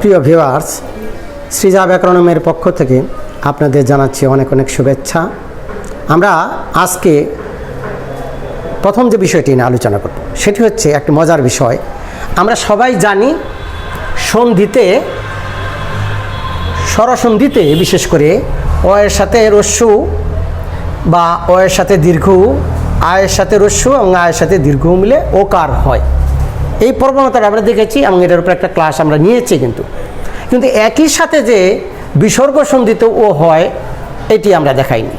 প্রিয় ভিউয়ার্স সৃজা ব্যাকরণমের পক্ষ থেকে আপনাদের জানাচ্ছি অনেক অনেক শুভেচ্ছা। আমরা আজকে প্রথম যে বিষয়টি নিয়ে আলোচনা করব, সেটি হচ্ছে একটি মজার বিষয়। আমরা সবাই জানি সন্ধিতে, স্বরসন্ধিতে বিশেষ করে অয়ের সাথে রস্যু বা অয়ের সাথে দীর্ঘ, আয়ের সাথে রস্যু এবং আয়ের সাথে দীর্ঘ মিলে ওকার হয়। এই প্রবণতাটা আমরা দেখেছি এবং এটার উপর একটা ক্লাস আমরা নিয়েছি কিন্তু। কিন্তু একই সাথে যে বিসর্গ সন্ধিতে ও হয়, এটি আমরা দেখাইনি।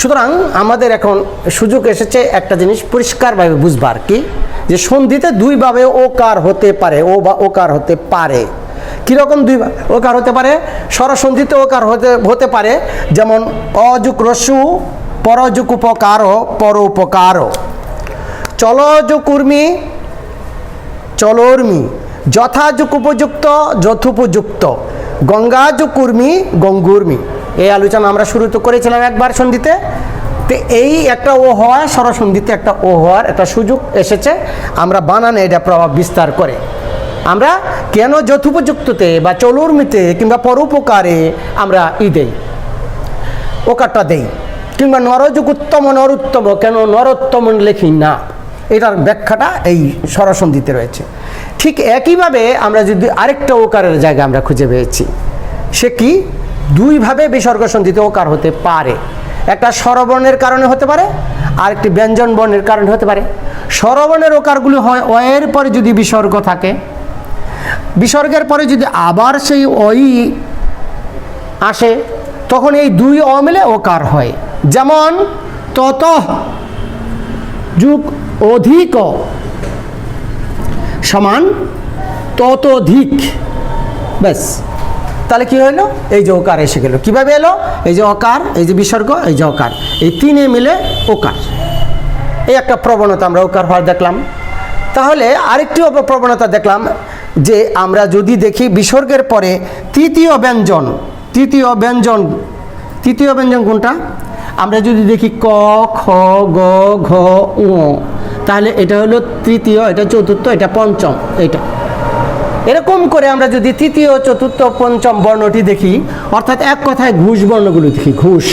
সুতরাং আমাদের এখন সুযোগ এসেছে একটা জিনিস পরিষ্কারভাবে বুঝবার কি? যে সন্ধিতে দুইভাবে ওকার হতে পারে, ও বা ওকার হতে পারে। কীরকম দুই ওকার হতে পারে? স্বরসন্ধিতে ওকার হতে হতে পারে, যেমন অযুক রসু, পরযুক উপকার পর উপকার চলযুকুর্মী চলোর্মি যথাযুক উপযুক্ত যথোপযুক্ত। গঙ্গাযুকুর্মি গঙ্গুর্মি। এই আলোচনা আমরা শুরু তো করেছিলাম একবার সন্ধিতে। তো এই একটা ও হওয়া সরসন্ধিতে একটা ও হওয়ার একটা সুযোগ এসেছে। আমরা বানানে এটা প্রভাব বিস্তার করে। আমরা কেন যথোপযুক্ততে বা চলুর্মিতে কিংবা পরোপকারে আমরা ই দেই? ওকারটা দেই। কিংবা নরযুগ উত্তম নরোত্তম, কেন নরোত্তম লেখি না? এটার ব্যাখ্যাটা এই সরসন্ধিতে রয়েছে। ঠিক একইভাবে আমরা যদি আরেকটা ওকারের জায়গা আমরা খুঁজে পেয়েছি, সে কি? দুইভাবে বিসর্গ সন্ধিতে ওকার হতে পারে। একটা স্বরবর্ণের কারণে হতে পারে আর একটি ব্যঞ্জন বর্ণের কারণে হতে পারে। স্বরবর্ণের ওকারগুলো হয় অয়ের পরে যদি বিসর্গ থাকে, বিসর্গের পরে যদি আবার সেই অই আসে, তখন এই দুই অ মিলে ওকার হয়। যেমন তত যুগ অধিক সমান ততোধিক। ব্যাস। তাহলে কি হলো? এই যে ওকার এসে গেল। কীভাবে এলো? এই যে অকার, এই যে বিসর্গ, এই যে অকার। এই তিনে মিলে ওকার। এই একটা প্রবণতা আমরা ওকার হওয়ার দেখলাম। তাহলে আরেকটি প্রবণতা দেখলাম যে আমরা যদি দেখি বিসর্গের পরে তৃতীয় ব্যঞ্জন তৃতীয় ব্যঞ্জন তৃতীয় ব্যঞ্জন কোনটা? আমরা যদি দেখি ক, খ, গ, ঘ উ তাহলে এটা হলো তৃতীয়, এটা চতুর্থ, এটা পঞ্চম এটা এরকম করে আমরা যদি তৃতীয়, চতুর্থ, পঞ্চম বর্ণটি দেখি, অর্থাৎ এক কথায় ঘুষ বর্ণগুলো দেখি, ঘুষ।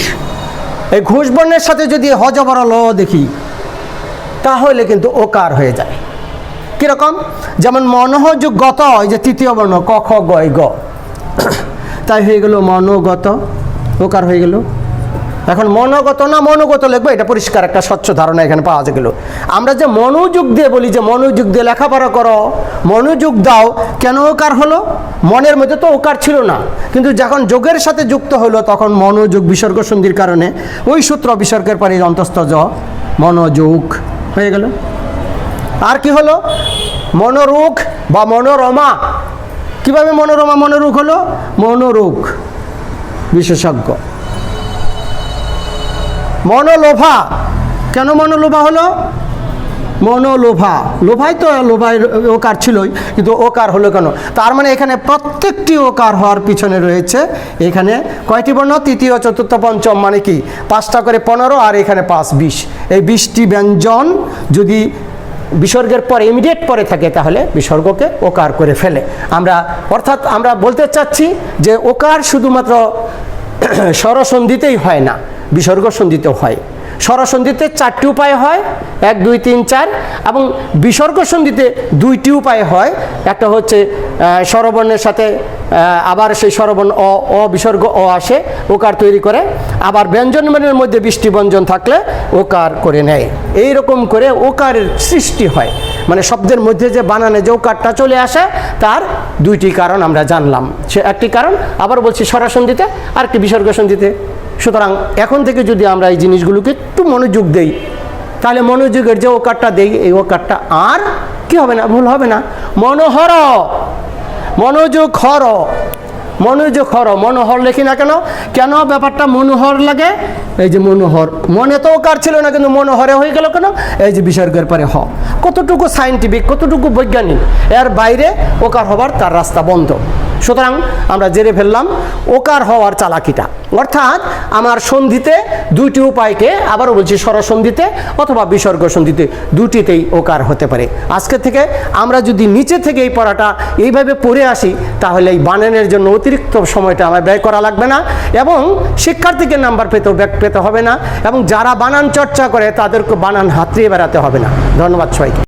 এই ঘুষ বর্ণের সাথে যদি হজবর ল দেখি, তাহলে কিন্তু ওকার হয়ে যায়। কীরকম? যেমন মনোহযোগ গত এই যে তৃতীয় বর্ণ, ক, খ গ। তাই হয়ে গেল মনোগত, ওকার হয়ে গেল। এখন মনোগত না মনোগত লিখব, এটা পরিষ্কার একটা স্বচ্ছ ধারণা এখানে পাওয়া গেল। আমরা যে মনোযোগ দিয়ে বলি, যে মনোযোগ দিয়ে লেখাপড়া করো, মনোযোগ দাও, কেন ওকার হলো? মনের মধ্যে তো ওকার ছিল না। কিন্তু যখন যোগের সাথে যুক্ত হলো, তখন মনোযোগ বিসর্গ সন্ধির কারণে ওই সূত্র বিসর্গের পরে অন্তস্থ জ, মনোযোগ। হয়ে গেল। আর কি হলো? মনোরোগ বা মনোরমা। কীভাবে মনোরমা, মনোরোগ হলো? মনোরোগ বিশেষজ্ঞ। মনোলোভা। কেন মনোলোভা হলো? মনোলোভা। লোভাই তো লোভাই ওকার ছিলই, কিন্তু ওকার হলো কেন? তার মানে এখানে প্রত্যেকটি ওকার হওয়ার পিছনে রয়েছে এখানে কয়টি বর্ণ? তৃতীয়, চতুর্থ, পঞ্চম মানে কি? পাঁচটা করে পনেরো আর এখানে পাঁচ, বিশ। এই বিশটি ব্যঞ্জন যদি বিসর্গের পর ইমিডিয়েট পরে থাকে, তাহলে বিসর্গকে ওকার করে ফেলে। আমরা অর্থাৎ আমরা বলতে চাচ্ছি যে ওকার শুধুমাত্র স্বরসন্ধিতেই হয় না বিসর্গ সন্ধিতে হয়। স্বরসন্ধিতে চারটি উপায় হয়, এক, দুই, তিন, চার, এবং বিসর্গ সন্ধিতে দুইটি উপায় হয়। একটা হচ্ছে স্বরবর্ণের সাথে আবার সেই স্বরবর্ণ অ অ, বিসর্গ, অ আসে, ওকার তৈরি করে। আবার ব্যঞ্জনবর্ণের মধ্যে বৃষ্টি ব্যঞ্জন থাকলে ওকার করে নেয়। এই রকম করে ওকারের সৃষ্টি হয়। মানে শব্দের মধ্যে যে বানানে যে ওকারটা চলে আসে, তার দুইটি কারণ আমরা জানলাম। সে একটি কারণ, আবার বলছি সরাসন্ধিতে আর একটি বিসর্গ সন্ধিতে সুতরাং এখন থেকে যদি আমরা এই জিনিসগুলোকে একটু মনোযোগ দেই, তাহলে মনোযোগের যে ওকারটা দেই, এই ওকারটা আর কি হবে না? ভুল হবে না। মনোহর, মনোযোগ হর। মনোযোগ হর মনোহর লেখি না কেন? কেন ব্যাপারটা মনোহর লাগে? এই যে মনোহর, মনে তো কার ছিল না, কিন্তু মনোহরে হয়ে গেল কেন? এই যে বিসর্গের পরে হ। কতটুকু সাইন্টিফিক কতটুকু বৈজ্ঞানিক, এর বাইরে ওকার হবার তার রাস্তা বন্ধ। সুতরাং আমরা জেনে ফেললাম ওকার হওয়ার চালাকিটা। অর্থাৎ আমার সন্ধিতে দুইটি উপায়কে আবারও বলছি, স্বরসন্ধিতে অথবা বিসর্গ সন্ধিতে দুটিতেই ওকার হতে পারে। আজকে থেকে আমরা যদি নিচে থেকে এই পড়াটা এইভাবে পড়ে আসি, তাহলে এই বানানের জন্য অতিরিক্ত সময়টা আমার ব্যয় করা লাগবে না এবং শিক্ষার্থীকে নাম্বার পেতেও ব্যাক পেতে হবে না এবং যারা বানান চর্চা করে, তাদেরকে বানান হাতড়িয়ে বেড়াতে হবে না। ধন্যবাদ সবাই